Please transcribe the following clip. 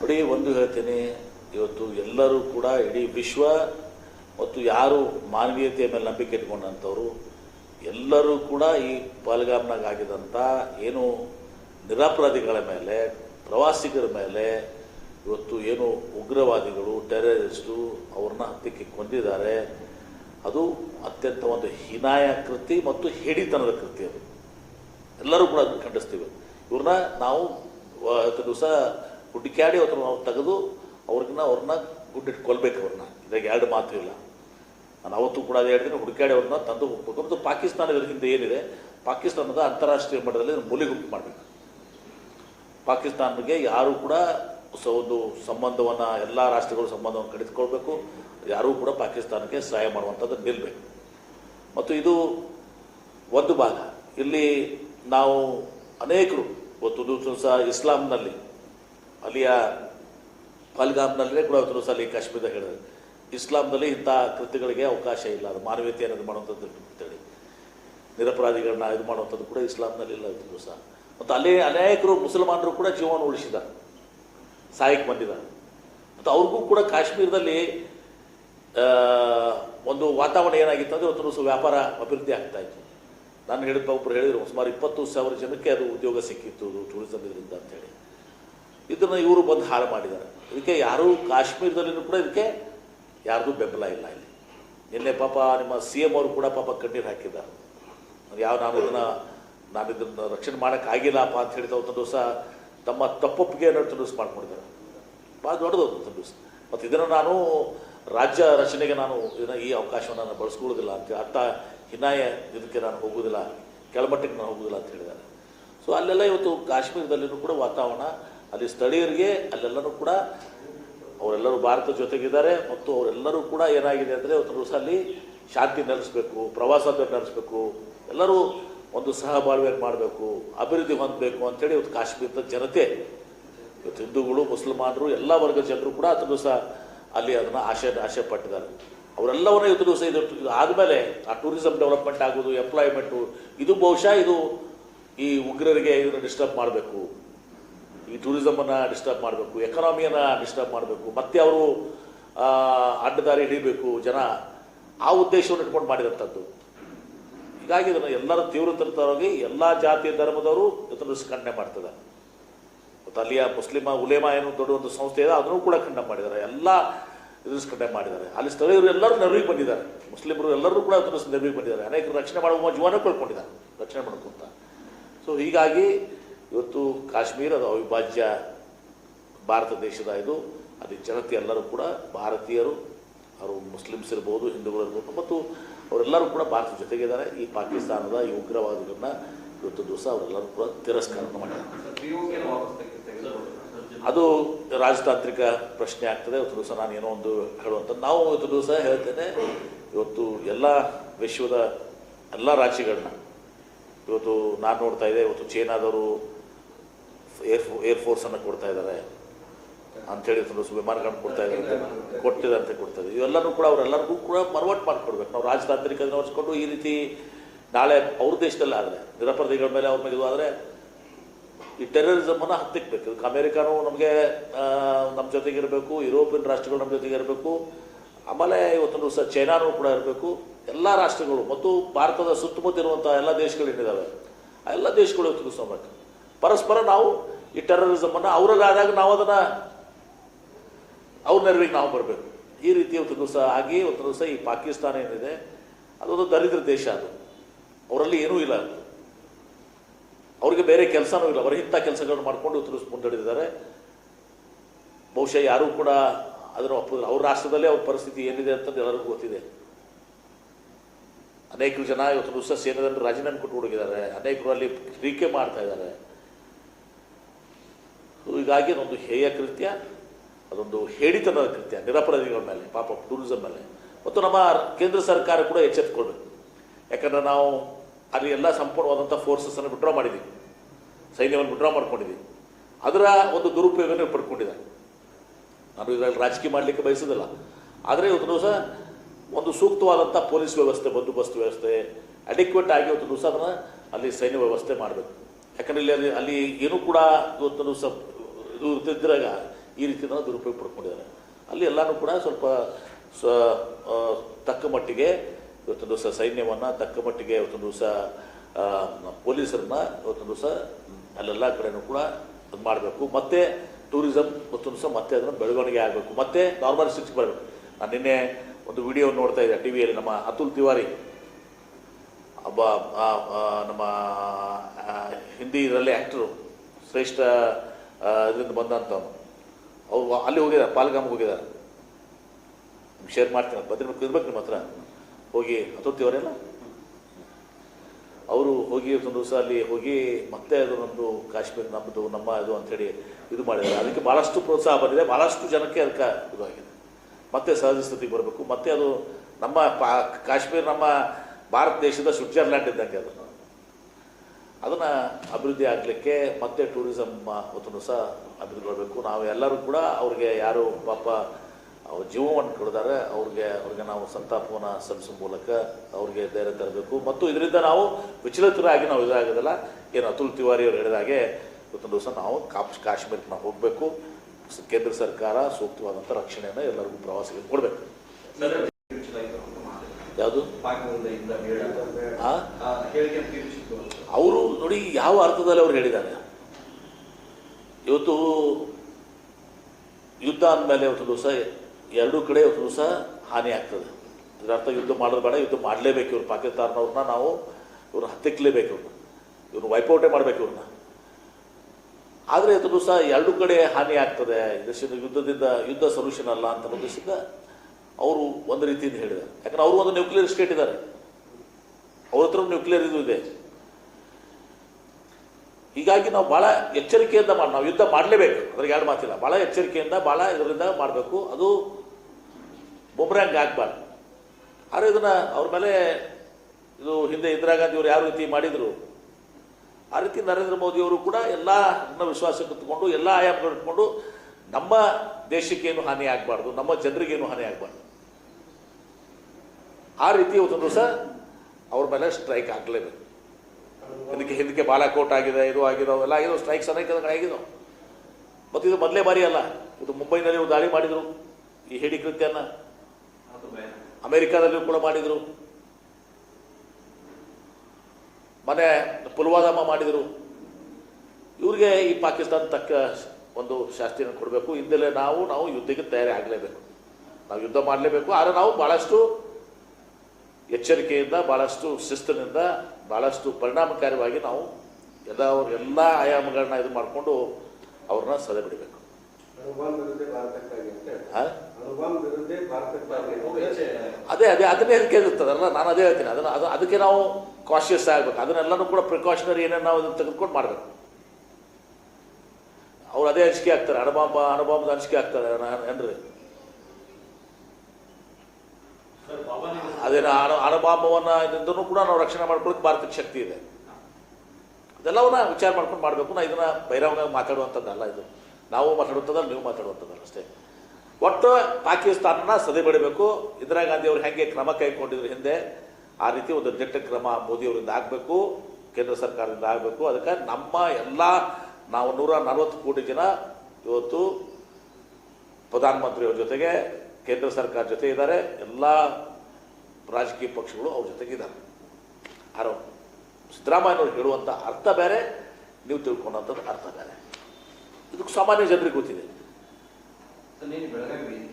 ನೋಡಿ ಒಂದು ಹೇಳ್ತೀನಿ, ಇವತ್ತು ಎಲ್ಲರೂ ಕೂಡ ಇಡೀ ವಿಶ್ವ ಮತ್ತು ಯಾರು ಮಾನವೀಯತೆಯ ಮೇಲೆ ನಂಬಿಕೆ ಇಟ್ಕೊಂಡಂಥವ್ರು, ಎಲ್ಲರೂ ಕೂಡ ಈ ಪಾಲ್ಗಾಮ್ನಾಗ ಆಗಿದಂಥ ಏನು ನಿರಪರಾಧಿಗಳ ಮೇಲೆ, ಪ್ರವಾಸಿಗರ ಮೇಲೆ ಇವತ್ತು ಏನು ಉಗ್ರವಾದಿಗಳು, ಟೆರರಿಸ್ಟು ಅವ್ರನ್ನ ಹತ್ತಿಕ್ಕೆ ಕೊಂದಿದ್ದಾರೆ. ಅದು ಅತ್ಯಂತ ಒಂದು ಹೀನಾಯ ಕೃತಿ ಮತ್ತು ಹಿಡಿತನದ ಕೃತಿ ಅದು. ಎಲ್ಲರೂ ಕೂಡ ಖಂಡಿಸ್ತೀವಿ. ಇವ್ರನ್ನ ನಾವು ದಿವಸ ಹುಡುಕ್ಯಾಡಿ ಅವ್ರ ನಾವು ತೆಗೆದು ಅವ್ರನ್ನ ಅವ್ರನ್ನ ಗುಡ್ಡಿಟ್ಟು ಕೊಲ್ಬೇಕು ಅವ್ರನ್ನ ಇದಾಗ ಎರಡು ಮಾತು ಇಲ್ಲ. ನಾನು ಅವತ್ತು ಕೂಡ ಅದು ಹೇಳ್ತೀನಿ, ಹುಡುಕ್ಯಾಡಿ ಅವ್ರನ್ನ ತಂದು ಹೋಗ್ಬೇಕು ಮತ್ತು ಪಾಕಿಸ್ತಾನ ಇದ್ರ ಹಿಂದೆ ಏನಿದೆ, ಪಾಕಿಸ್ತಾನದ ಅಂತಾರಾಷ್ಟ್ರೀಯ ಮಟ್ಟದಲ್ಲಿ ಮೂಲೆಗುಂಪು ಮಾಡಬೇಕು. ಪಾಕಿಸ್ತಾನಿಗೆ ಯಾರೂ ಕೂಡ ಸ ಒಂದು ಸಂಬಂಧವನ್ನು, ಎಲ್ಲ ರಾಷ್ಟ್ರಗಳು ಸಂಬಂಧವನ್ನು ಕಡಿದುಕೊಳ್ಬೇಕು ಯಾರೂ ಕೂಡ ಪಾಕಿಸ್ತಾನಕ್ಕೆ ಸಹಾಯ ಮಾಡುವಂಥದ್ದು ನಿಲ್ಲಬೇಕು ಮತ್ತು ಇದು ಒಂದು ಭಾಗ. ಇಲ್ಲಿ ನಾವು ಅನೇಕರು, ಇವತ್ತು ಸಹ ಇಸ್ಲಾಂನಲ್ಲಿ ಅಲ್ಲಿಯ ಪಲ್ಗಾಮ್ನಲ್ಲೇ ಕೂಡ ಅವತ್ತು ಸಲ ಕಾಶ್ಮೀರದಾಗ ಹೇಳಿದ್ರು. ಇಸ್ಲಾಂನಲ್ಲಿ ಇಂಥ ಕೃತ್ಯಗಳಿಗೆ ಅವಕಾಶ ಇಲ್ಲ. ಅದು ಮಾನವೀಯತೆಯನ್ನು ಇದು ಮಾಡುವಂಥದ್ದು ಅಂತೇಳಿ ನಿರಪರಾಧಿಗಳನ್ನ ಇದು ಮಾಡುವಂಥದ್ದು ಕೂಡ ಇಸ್ಲಾಂನಲ್ಲಿ ಇಲ್ಲ ಇವತ್ತು ದಿವಸ. ಮತ್ತು ಅಲ್ಲಿ ಅನೇಕರು ಮುಸಲ್ಮಾನರು ಕೂಡ ಜೀವನ ಉಳಿಸಿದ. ಸಾಯಕ್ಕೆ ಬಂದಿದ. ಮತ್ತು ಅವ್ರಿಗೂ ಕೂಡ ಕಾಶ್ಮೀರದಲ್ಲಿ ಒಂದು ವಾತಾವರಣ ಏನಾಗಿತ್ತು ಅಂದರೆ ಒಂದು ದಿವಸ ವ್ಯಾಪಾರ ಅಭಿವೃದ್ಧಿ ಆಗ್ತಾ ಇತ್ತು. ನಾನು ಹೇಳಿದ ಒಬ್ಬರು ಹೇಳಿದರು, ಸುಮಾರು ಇಪ್ಪತ್ತು ಸಾವಿರ ಜನಕ್ಕೆ ಅದು ಉದ್ಯೋಗ ಸಿಕ್ಕಿತ್ತು ಟೂರಿಸಮ್ ಇದರಿಂದ ಅಂತೇಳಿ ಇದನ್ನು ಇವರು ಬಂದು ಹಾಳು ಮಾಡಿದ್ದಾರೆ. ಇದಕ್ಕೆ ಯಾರೂ ಕಾಶ್ಮೀರದಲ್ಲಿನೂ ಕೂಡ ಇದಕ್ಕೆ ಯಾರ್ದು ಬೆಂಬಲ ಇಲ್ಲ ಇಲ್ಲಿ. ನಿನ್ನೆ ಪಾಪ ನಿಮ್ಮ ಸಿ ಎಂ ಅವರು ಕೂಡ ಪಾಪ ಕಣ್ಣೀರು ಹಾಕಿದ್ದಾರೆ. ಯಾವ ನಾನು ಇದನ್ನು ನಾನು ಇದನ್ನು ರಕ್ಷಣೆ ಮಾಡೋಕ್ಕಾಗಿಲ್ಲಪ್ಪ ಅಂತ ಹೇಳಿದ ಒಂದು ದಿವಸ ತಮ್ಮ ತಪ್ಪೊಪ್ಪಿಗೆಯನ್ನು ದಿವಸ ಮಾಡ್ಕೊಂಡಿದ್ದಾರೆ. ಭಾಳ ದೊಡ್ಡದು ಒಂದು ದಿವಸ. ಮತ್ತು ಇದನ್ನು ನಾನು ರಾಜ್ಯ ರಚನೆಗೆ ನಾನು ಇದನ್ನು ಈ ಅವಕಾಶವನ್ನು ನಾನು ಬಳಸ್ಕೊಳ್ಳೋದಿಲ್ಲ ಅಂತ ಅರ್ಥ ಹಿನ್ನಾಯ ಇದಕ್ಕೆ ನಾನು ಹೋಗೋದಿಲ್ಲ ಕೆಳಮಟ್ಟಕ್ಕೆ ನಾನು ಹೋಗೋದಿಲ್ಲ ಅಂತ ಹೇಳಿದ್ದಾರೆ. ಸೊ ಅಲ್ಲೆಲ್ಲ ಇವತ್ತು ಕಾಶ್ಮೀರದಲ್ಲಿನೂ ಕೂಡ ವಾತಾವರಣ ಅಲ್ಲಿ ಸ್ಥಳೀಯರಿಗೆ, ಅಲ್ಲೆಲ್ಲರೂ ಕೂಡ ಅವರೆಲ್ಲರೂ ಭಾರತ ಜೊತೆಗಿದ್ದಾರೆ ಮತ್ತು ಅವರೆಲ್ಲರೂ ಕೂಡ ಏನಾಗಿದೆ ಅಂದರೆ ಒಂದು ದಿವಸ ಅಲ್ಲಿ ಶಾಂತಿ ನೆಲೆಸಬೇಕು ಪ್ರವಾಸೋದ್ಯಮ ನೆಲೆಸಬೇಕು, ಎಲ್ಲರೂ ಒಂದು ಸಹಬಾಳ್ವೆ ಮಾಡಬೇಕು, ಅಭಿವೃದ್ಧಿ ಹೊಂದಬೇಕು ಅಂತೇಳಿ ಇವತ್ತು ಕಾಶ್ಮೀರದ ಜನತೆ, ಇವತ್ತು ಹಿಂದೂಗಳು, ಮುಸಲ್ಮಾನರು, ಎಲ್ಲ ವರ್ಗದ ಜನರು ಕೂಡ ಹತ್ತು ದಿವಸ ಅಲ್ಲಿ ಅದನ್ನು ಆಶೆ ಆಶೆ ಪಟ್ಟಿದ್ದಾರೆ. ಅವರೆಲ್ಲವನ್ನ ಇವತ್ತು ದಿವಸ ಇದು ಆದಮೇಲೆ ಆ ಟೂರಿಸಂ ಡೆವಲಪ್ಮೆಂಟ್ ಆಗೋದು ಎಂಪ್ಲಾಯ್ಮೆಂಟು ಇದು ಬಹುಶಃ ಇದು ಈ ಉಗ್ರರಿಗೆ ಇದನ್ನು ಡಿಸ್ಟರ್ಬ್ ಮಾಡಬೇಕು. ಟೂರಿಸಮನ್ನು ಡಿಸ್ಟರ್ಬ್ ಮಾಡಬೇಕು ಎಕನಾಮಿಯನ್ನು ಡಿಸ್ಟರ್ಬ್ ಮಾಡಬೇಕು, ಮತ್ತೆ ಅವರು ಅಡ್ಡದಾರಿ ಹಿಡಿಬೇಕು ಜನ, ಆ ಉದ್ದೇಶವನ್ನು ಇಟ್ಕೊಂಡು ಮಾಡಿದಂಥದ್ದು. ಹೀಗಾಗಿ ಇದನ್ನು ಎಲ್ಲರ ತೀವ್ರತರವಾಗಿ ಎಲ್ಲ ಜಾತಿ ಧರ್ಮದವರು ಇದನ್ನು ಖಂಡನೆ ಮಾಡ್ತಿದ್ದಾರೆ. ಮತ್ತು ಅಲ್ಲಿಯ ಮುಸ್ಲಿಮ ಉಲೇಮಾ ಏನು ದೊಡ್ಡ ಒಂದು ಸಂಸ್ಥೆ ಇದೆ, ಅದನ್ನು ಕೂಡ ಖಂಡನೆ ಮಾಡಿದ್ದಾರೆ. ಎಲ್ಲ ಇದನ್ನು ಖಂಡನೆ ಮಾಡಿದ್ದಾರೆ. ಅಲ್ಲಿ ಸ್ಥಳೀಯರು ಎಲ್ಲರೂ ನೆರವಿಗೆ ಬಂದಿದ್ದಾರೆ. ಮುಸ್ಲಿಮರು ಎಲ್ಲರೂ ಕೂಡ ಅದನ್ನು ನೆರವಿಗೆ ಬಂದಿದ್ದಾರೆ. ಅನೇಕರು ರಕ್ಷಣೆ ಮಾಡುವ ಜೀವನ ಕಳ್ಕೊಂಡಿದ್ದಾರೆ. ರಕ್ಷಣೆ ಮಾಡ್ಕೊಂತ. ಸೊ ಹೀಗಾಗಿ ಇವತ್ತು ಕಾಶ್ಮೀರ ಅದು ಅವಿಭಾಜ್ಯ ಭಾರತ ದೇಶದ ಇದು ಅದು ಜನತೆ ಎಲ್ಲರೂ ಕೂಡ ಭಾರತೀಯರು, ಅವರು ಮುಸ್ಲಿಮ್ಸ್ ಇರ್ಬೋದು, ಹಿಂದೂಗಳು ಇರ್ಬೋದು, ಮತ್ತು ಅವರೆಲ್ಲರೂ ಕೂಡ ಭಾರತದ ಜೊತೆಗಿದ್ದಾರೆ. ಈ ಪಾಕಿಸ್ತಾನದ ಈ ಉಗ್ರವಾದಿಗಳನ್ನ ಇವತ್ತು ದಿವಸ ಅವರೆಲ್ಲರೂ ಕೂಡ ತಿರಸ್ಕಾರ ಮಾಡಿದ್ದಾರೆ. ಅದು ರಾಜತಾಂತ್ರಿಕ ಪ್ರಶ್ನೆ ಆಗ್ತದೆ. ಇವತ್ತು ದಿವಸ ನಾನು ಏನೋ ಒಂದು ಹೇಳುವಂಥ ನಾವು ಇವತ್ತು ದಿವಸ ಹೇಳ್ತೇನೆ, ಇವತ್ತು ಎಲ್ಲ ವಿಶ್ವದ ಎಲ್ಲ ರಾಜ್ಯಗಳನ್ನ, ಇವತ್ತು ನಾನು ನೋಡ್ತಾ ಇದ್ದೆ, ಇವತ್ತು ಚೈನಾದವರು ಏರ್ ಏರ್ ಫೋರ್ಸನ್ನು ಕೊಡ್ತಾ ಇದ್ದಾರೆ. ಅಂಥೇಳಿ ದಿವಸ ವಿಮಾನಗಳನ್ನು ಕೊಡ್ತಾ ಇದ್ದಾರೆ. ಕೊಟ್ಟಿದೆ ಅಂತ ಕೊಡ್ತಾ ಇದ್ದಾರೆ. ಇವೆಲ್ಲನೂ ಕೂಡ ಅವರೆಲ್ಲರಿಗೂ ಕೂಡ ಮರವಟ್ಟು ಮಾಡಿಕೊಡ್ಬೇಕು. ನಾವು ರಾಜತಾಂತ್ರಿಕ ನೋಡಿಸ್ಕೊಂಡು ಈ ರೀತಿ ನಾಳೆ ಅವ್ರ ದೇಶದಲ್ಲಿ ಆದರೆ, ನಿರಪರಾಧಿಗಳ ಮೇಲೆ ಅವ್ರ ಮೇಲೆ ಇದು ಆದರೆ, ಈ ಟೆರರಿಸಮನ್ನು ಹತ್ತಿಕ್ಬೇಕು. ಇದಕ್ಕೆ ಅಮೇರಿಕಾನು ನಮಗೆ ನಮ್ಮ ಜೊತೆಗೆ ಇರಬೇಕು, ಯುರೋಪಿಯನ್ ರಾಷ್ಟ್ರಗಳು ನಮ್ಮ ಜೊತೆಗೆ ಇರಬೇಕು. ಆಮೇಲೆ ಇವತ್ತೊಂದು ದಿವಸ ಚೈನಾನೂ ಕೂಡ ಇರಬೇಕು. ಎಲ್ಲ ರಾಷ್ಟ್ರಗಳು ಮತ್ತು ಭಾರತದ ಸುತ್ತಮುತ್ತ ಇರುವಂಥ ಎಲ್ಲ ದೇಶಗಳೇನಿದ್ದಾವೆ ಆ ಎಲ್ಲ ದೇಶಗಳು ಇವತ್ತು ಪರಸ್ಪರ ನಾವು ಈ ಟೆರರಿಸಮನ್ನು ಅವ್ರಿಗಾದಾಗ ನಾವು ಅದನ್ನು ಅವ್ರ ನೆರವಿಗೆ ನಾವು ಬರಬೇಕು. ಈ ರೀತಿ ಒಂದು ದಿವಸ ಆಗಿ, ಒಂದು ದಿವಸ ಈ ಪಾಕಿಸ್ತಾನ ಏನಿದೆ, ಅದೊಂದು ದರಿದ್ರ ದೇಶ ಅದು. ಅವರಲ್ಲಿ ಏನೂ ಇಲ್ಲ. ಅವ್ರಿಗೆ ಬೇರೆ ಕೆಲಸನೂ ಇಲ್ಲ. ಅವರು ಇಂಥ ಕೆಲಸಗಳನ್ನು ಮಾಡಿಕೊಂಡು ಇವತ್ತು ಮುಂದಡಿದ್ದಾರೆ ಬಹುಶಃ ಯಾರೂ ಕೂಡ ಅದನ್ನು ಒಪ್ಪೋದಿಲ್ಲ. ಅವ್ರ ರಾಷ್ಟ್ರದಲ್ಲೇ ಅವ್ರ ಪರಿಸ್ಥಿತಿ ಏನಿದೆ ಅಂತ ಎಲ್ಲರಿಗೂ ಗೊತ್ತಿದೆ. ಅನೇಕರು ಜನ ಇವತ್ತು ದಿವಸ ಸೇನೆದಲ್ಲಿ ರಾಜೀನಾಮೆ ಕೊಟ್ಟು ಹುಡುಗಿದ್ದಾರೆ ಅನೇಕರು ಅಲ್ಲಿ ಟೀಕೆ ಮಾಡ್ತಾ ಇದ್ದಾರೆ. ಹೀಗಾಗಿ ಅದೊಂದು ಹೇಯ ಕೃತ್ಯ, ಅದೊಂದು ಹೇಳಿತನದ ಕೃತ್ಯ, ನಿರಪರಾಧಿಗಳ ಮೇಲೆ, ಪಾಪ ಟೂರಿಸಂ ಮೇಲೆ. ಮತ್ತು ನಮ್ಮ ಕೇಂದ್ರ ಸರ್ಕಾರ ಕೂಡ ಎಚ್ಚೆತ್ಕೊಳ್ಬೇಕು ಯಾಕಂದರೆ ನಾವು ಅಲ್ಲಿ ಎಲ್ಲ ಸಂಪೂರ್ಣವಾದಂಥ ಫೋರ್ಸಸ್ಸನ್ನು ವಿಡ್ರಾ ಮಾಡಿದ್ದೀವಿ. ಸೈನ್ಯವನ್ನು ವಿಡ್ರಾ ಮಾಡ್ಕೊಂಡಿದ್ದೀವಿ. ಅದರ ಒಂದು ಪಡ್ಕೊಂಡಿದೆ ಪಡ್ಕೊಂಡಿದ್ದಾರೆ. ನಾನು ಇದರಲ್ಲಿ ರಾಜಕೀಯ ಮಾಡಲಿಕ್ಕೆ ಬಯಸೋದಿಲ್ಲ ಆದರೆ ಇವತ್ತು ದಿವಸ ಒಂದು ಸೂಕ್ತವಾದಂಥ ಪೊಲೀಸ್ ವ್ಯವಸ್ಥೆ, ಬಂದೋಬಸ್ತ್ ವ್ಯವಸ್ಥೆ ಅಡಿಕ್ವೇಟ್ ಆಗಿ ಇವತ್ತು ದಿವಸ ಅದನ್ನು ಅಲ್ಲಿ ಸೈನ್ಯ ವ್ಯವಸ್ಥೆ ಮಾಡಬೇಕು. ಯಾಕಂದರೆ ಇಲ್ಲಿ ಅಲ್ಲಿ ಅಲ್ಲಿ ಏನೂ ಕೂಡ ಇವತ್ತು ದಿವಸ ಇದು ಈ ಈ ನಾವು ದುರುಪಯೋಗ ಪಡ್ಕೊಂಡಿದ್ದಾರೆ. ಅಲ್ಲಿ ಎಲ್ಲನೂ ಕೂಡ ಸ್ವಲ್ಪ ಸ ತಕ್ಕ ಮಟ್ಟಿಗೆ ಇವತ್ತೊಂದು ದಿವಸ ಸೈನ್ಯವನ್ನು ತಕ್ಕ ಮಟ್ಟಿಗೆ ಇವತ್ತೊಂದು ದಿವಸ ಪೊಲೀಸರನ್ನ ಇವತ್ತೊಂದು ದಿವಸ ಅಲ್ಲೆಲ್ಲ ಕಡೆನೂ ಕೂಡ ಇದು ಮಾಡಬೇಕು. ಮತ್ತೆ ಟೂರಿಸಮ್ ಮತ್ತೊಂದು ದಿವಸ ಮತ್ತೆ ಅದನ್ನು ಬೆಳವಣಿಗೆ ಆಗಬೇಕು. ಮತ್ತೆ ನಾರ್ಮಲ್ ಸಿಕ್ಸ್ ಬರಬೇಕು. ನಾನು ನಿನ್ನೆ ಒಂದು ವಿಡಿಯೋ ನೋಡ್ತಾ ಇದ್ದೆ ಟಿ ವಿಯಲ್ಲಿ ನಮ್ಮ ಅತುಲ್ ತಿವಾರಿ. ಒಬ್ಬ ನಮ್ಮ ಹಿಂದಿ ಇದರಲ್ಲಿ ಆ್ಯಕ್ಟ್ರು ಶ್ರೇಷ್ಠ ಇದರಿಂದ ಬಂದಂಥವನು ಅವರು ಅಲ್ಲಿ ಹೋಗಿದ್ದಾರೆ, ಪಾಲ್ಗಾಮ್ಗೆ ಹೋಗಿದ್ದಾರೆ. ಶೇರ್ ಮಾಡ್ತೀನಿ ಬದ್ರಿ ಇರ್ಬೇಕು ನಿಮ್ಮ ಹತ್ರ. ಹೋಗಿ ಹತ್ತುತ್ತೀವರೆಲ್ಲ ಅವರು ಹೋಗಿ ಒಂದು ದಿವಸ ಅಲ್ಲಿ ಹೋಗಿ ಮತ್ತೆ ಅದು ನಮ್ಮದು ಕಾಶ್ಮೀರ ನಮ್ಮದು ನಮ್ಮ ಇದು ಅಂಥೇಳಿ ಇದು ಮಾಡಿದ್ದಾರೆ. ಅದಕ್ಕೆ ಭಾಳಷ್ಟು ಪ್ರೋತ್ಸಾಹ ಬಂದಿದೆ ಭಾಳಷ್ಟು ಜನಕ್ಕೆ ಅದಕ್ಕೆ ಇದು ಆಗಿದೆ. ಮತ್ತೆ ಸಹಜ ಸ್ಥಿತಿಗೆ ಬರಬೇಕು. ಮತ್ತೆ ಅದು ನಮ್ಮ ಪಾ ಕಾಶ್ಮೀರ ನಮ್ಮ ಭಾರತ ದೇಶದ ಸ್ವಿಟ್ಜರ್ಲ್ಯಾಂಡ್ ಇದ್ದಂಗೆ ಅದು. ಅದನ್ನು ಅಭಿವೃದ್ಧಿ ಆಗಲಿಕ್ಕೆ ಮತ್ತೆ ಟೂರಿಸಮ್ ಒಂದು ಸಹ ಅಭಿವೃದ್ಧಿ ಮಾಡಬೇಕು ನಾವು ಎಲ್ಲರೂ ಕೂಡ ಅವ್ರಿಗೆ ಯಾರು ಪಾಪ ಅವ್ರ ಜೀವವನ್ನು ಕಳೆದಾರೆ ಅವ್ರಿಗೆ ಅವ್ರಿಗೆ ನಾವು ಸಂತಾಪವನ್ನು ಸಲ್ಲಿಸೋ ಮೂಲಕ ಅವ್ರಿಗೆ ಧೈರ್ಯ ತರಬೇಕು. ಮತ್ತು ಇದರಿಂದ ನಾವು ವಿಚಲಿತರಾಗಿ ನಾವು ಇದಾಗೋದಿಲ್ಲ. ಏನು ಅತುಲ್ ತಿವಾರಿ ಅವರು ಹೇಳಿದಾಗೆ ಇವತ್ತೊಂದು ದಿವಸ ನಾವು ಕಾಪ್ ಕಾಶ್ಮೀರಕ್ಕೆ ನಾವು ಹೋಗಬೇಕು. ಕೇಂದ್ರ ಸರ್ಕಾರ ಸೂಕ್ತವಾದಂಥ ರಕ್ಷಣೆಯನ್ನು ಎಲ್ಲರಿಗೂ ಪ್ರವಾಸಿಗರಿಗೆ ಕೊಡಬೇಕು. ಯಾವುದು? ಅವರು ನೋಡಿ ಯಾವ ಅರ್ಥದಲ್ಲಿ ಅವ್ರು ಹೇಳಿದ್ದಾರೆ. ಇವತ್ತು ಯುದ್ಧ ಅಂದಮೇಲೆ ಇವತ್ತು ದಿವಸ ಎರಡೂ ಕಡೆ ಇವತ್ತು ದಿವಸ ಹಾನಿ ಆಗ್ತದೆ. ಇದರ ಅರ್ಥ ಯುದ್ಧ ಮಾಡೋದು ಬೇಡ, ಯುದ್ಧ ಮಾಡಲೇಬೇಕು ಇವ್ರು ಪಾಕಿಸ್ತಾನವ್ರನ್ನ ನಾವು ಇವ್ರನ್ನ ಹತ್ತಿಕ್ಲೇಬೇಕು ಇವ್ರನ್ನ. ಇವ್ರನ್ನ ವೈಪೌಟೇ ಮಾಡಬೇಕು ಇವ್ರನ್ನ. ಆದರೆ ಇವತ್ತು ದಿವಸ ಎರಡೂ ಕಡೆ ಹಾನಿ ಆಗ್ತದೆ. ಇದು ಯುದ್ಧದಿಂದ ಯುದ್ಧ ಸೊಲ್ಯೂಷನ್ ಅಲ್ಲ ಅಂತ ಉದ್ದೇಶದಿಂದ ಅವರು ಒಂದು ರೀತಿಯಿಂದ ಹೇಳಿದ್ದಾರೆ. ಯಾಕಂದ್ರೆ ಅವರು ಒಂದು ನ್ಯೂಕ್ಲಿಯರ್ ಸ್ಟೇಟ್ ಇದ್ದಾರೆ. ಅವ್ರ ಹತ್ರ ನ್ಯೂಕ್ಲಿಯರ್ ಇದು ಇದೆ. ಹೀಗಾಗಿ ನಾವು ಭಾಳ ಎಚ್ಚರಿಕೆಯಿಂದ ಮಾಡಿ, ನಾವು ಯುದ್ಧ ಮಾಡಲೇಬೇಕು. ಅದ್ರಿಗೆ ಯಾರು ಮಾತಿಲ್ಲ. ಭಾಳ ಎಚ್ಚರಿಕೆಯಿಂದ ಭಾಳ ಇದರಿಂದ ಮಾಡಬೇಕು. ಅದು ಬೊಮ್ರಂಗ್ ಆಗಬಾರ್ದು. ಆದರೆ ಇದನ್ನು ಅವ್ರ ಮೇಲೆ ಇದು ಹಿಂದೆ ಇಂದಿರಾ ಗಾಂಧಿ ಅವರು ಯಾವ ರೀತಿ ಮಾಡಿದರು, ಆ ರೀತಿ ನರೇಂದ್ರ ಮೋದಿಯವರು ಕೂಡ ಎಲ್ಲ ವಿಶ್ವಾಸಕ್ಕೆ ಇಟ್ಕೊಂಡು ಎಲ್ಲ ಆಯಾಮಗಳು ಇಟ್ಕೊಂಡು ನಮ್ಮ ದೇಶಕ್ಕೇನು ಹಾನಿ ಆಗಬಾರ್ದು, ನಮ್ಮ ಜನರಿಗೇನು ಹಾನಿ ಆಗಬಾರ್ದು. ಆ ರೀತಿ ಒಂದು ದಿವಸ ಅವ್ರ ಮೇಲೆ ಸ್ಟ್ರೈಕ್ ಆಗಲೇಬೇಕು. ಇದಕ್ಕೆ ಹಿಂದಕ್ಕೆ ಬಾಲಾಕೋಟ್ ಆಗಿದೆ, ಇದು ಆಗಿದೆ, ಅವೆಲ್ಲ ಇದು ಸ್ಟ್ರೈಕ್ಸ್ ಅನೇಕ ಆಗಿದಾವೆ. ಮತ್ತು ಇದು ಮೊದಲೇ ಬಾರಿ ಅಲ್ಲ, ಇದು ಮುಂಬೈನಲ್ಲಿ ಒಂದು ದಾಳಿ ಮಾಡಿದರು, ಈ ಹೇಡಿ ಕೃತ್ಯನ. ಅಮೆರಿಕಾದಲ್ಲಿಯೂ ಕೂಡ ಮಾಡಿದರು. ಮನೆ ಪುಲ್ವಾಮ ಮಾಡಿದರು. ಇವ್ರಿಗೆ ಈ ಪಾಕಿಸ್ತಾನ ತಕ್ಕ ಒಂದು ಶಾಸ್ತಿಯನ್ನು ಕೊಡಬೇಕು. ಇಂದಲೇ ನಾವು ನಾವು ಯುದ್ಧಕ್ಕೆ ತಯಾರಿ ಆಗಲೇಬೇಕು ನಾವು ಯುದ್ಧ ಮಾಡಲೇಬೇಕು. ಆದರೆ ನಾವು ಭಾಳಷ್ಟು ಎಚ್ಚರಿಕೆಯಿಂದ ಭಾಳಷ್ಟು ಶಿಸ್ತಿನಿಂದ ಭಾಳಷ್ಟು ಪರಿಣಾಮಕಾರಿಯಾಗಿ ನಾವು ಎಲ್ಲ ಅವ್ರ ಎಲ್ಲ ಆಯಾಮಗಳನ್ನ ಇದು ಮಾಡಿಕೊಂಡು ಅವ್ರನ್ನ ಸದೆ ಬಿಡಬೇಕು. ಅದೇ ಅದೇ ಅದನ್ನೇ ಅದಕ್ಕೆ ಇರ್ತದಲ್ಲ ನಾನು ಅದೇ ಹೇಳ್ತೀನಿ. ಅದನ್ನು ಅದು ಅದಕ್ಕೆ ನಾವು ಕಾಶಿಯಸ್ ಆಗಬೇಕು. ಅದನ್ನೆಲ್ಲನೂ ಕೂಡ ಪ್ರಿಕಾಷನರಿ ಏನೇನು ನಾವು ಅದನ್ನು ತೆಗೆದುಕೊಂಡು ಮಾಡಬೇಕು. ಅವ್ರು ಅದೇ ಹಂಚಿಕೆ ಆಗ್ತಾರೆ. ಅಣಬಾಂಬ ಅಣಬಾಂಬದ ಹಂಚಿಕೆ ಆಗ್ತಾರೆ. ಏನ್ರಿ? ಅದೇನು ಅಣು ಅಣುಬಾಂಬವನ್ನು ಇದನ್ನು ಕೂಡ ನಾವು ರಕ್ಷಣೆ ಮಾಡ್ಕೊಳ್ಳೋಕೆ ಭಾರತಕ್ಕೆ ಶಕ್ತಿ ಇದೆ. ಅದೆಲ್ಲವನ್ನ ವಿಚಾರ ಮಾಡ್ಕೊಂಡು ಮಾಡಬೇಕು. ನಾ ಇದನ್ನ ಬಹಿರಂಗ ಮಾತಾಡುವಂಥದ್ದಲ್ಲ ಇದು. ನಾವು ಮಾತಾಡುವಂಥದ್ದಲ್ಲ, ನೀವು ಮಾತಾಡುವಂಥದ್ದಲ್ಲ ಅಷ್ಟೇ. ಒಟ್ಟು ಪಾಕಿಸ್ತಾನನ ಸದೆ ಬಿಡಬೇಕು. ಇಂದಿರಾ ಗಾಂಧಿ ಅವರು ಹೆಂಗೆ ಕ್ರಮ ಕೈಗೊಂಡಿದ್ರು ಹಿಂದೆ, ಆ ರೀತಿ ಒಂದು ದಿಟ್ಟ ಕ್ರಮ ಮೋದಿಯವರಿಂದ ಆಗಬೇಕು, ಕೇಂದ್ರ ಸರ್ಕಾರದಿಂದ ಆಗಬೇಕು. ಅದಕ್ಕೆ ನಮ್ಮ ಎಲ್ಲ ನಾವು ನೂರ ನಲವತ್ತು ಕೋಟಿ ಜನ ಇವತ್ತು ಪ್ರಧಾನಮಂತ್ರಿಯವ್ರ ಜೊತೆಗೆ, ಕೇಂದ್ರ ಸರ್ಕಾರ ಜೊತೆ ಇದ್ದಾರೆ. ಎಲ್ಲ ರಾಜಕೀಯ ಪಕ್ಷಗಳು ಅವ್ರ ಜೊತೆಗಿದ್ದಾರೆ ಆರೋ, ಸಿದ್ದರಾಮಯ್ಯನವ್ರು ಹೇಳುವಂಥ ಅರ್ಥ ಬೇರೆ, ನೀವು ತಿಳ್ಕೊಂಡಂಥದ್ದು ಅರ್ಥ ಬೇರೆ. ಇದಕ್ಕೆ ಸಾಮಾನ್ಯ ಜನರಿಗೆ ಗೊತ್ತಿದೆ.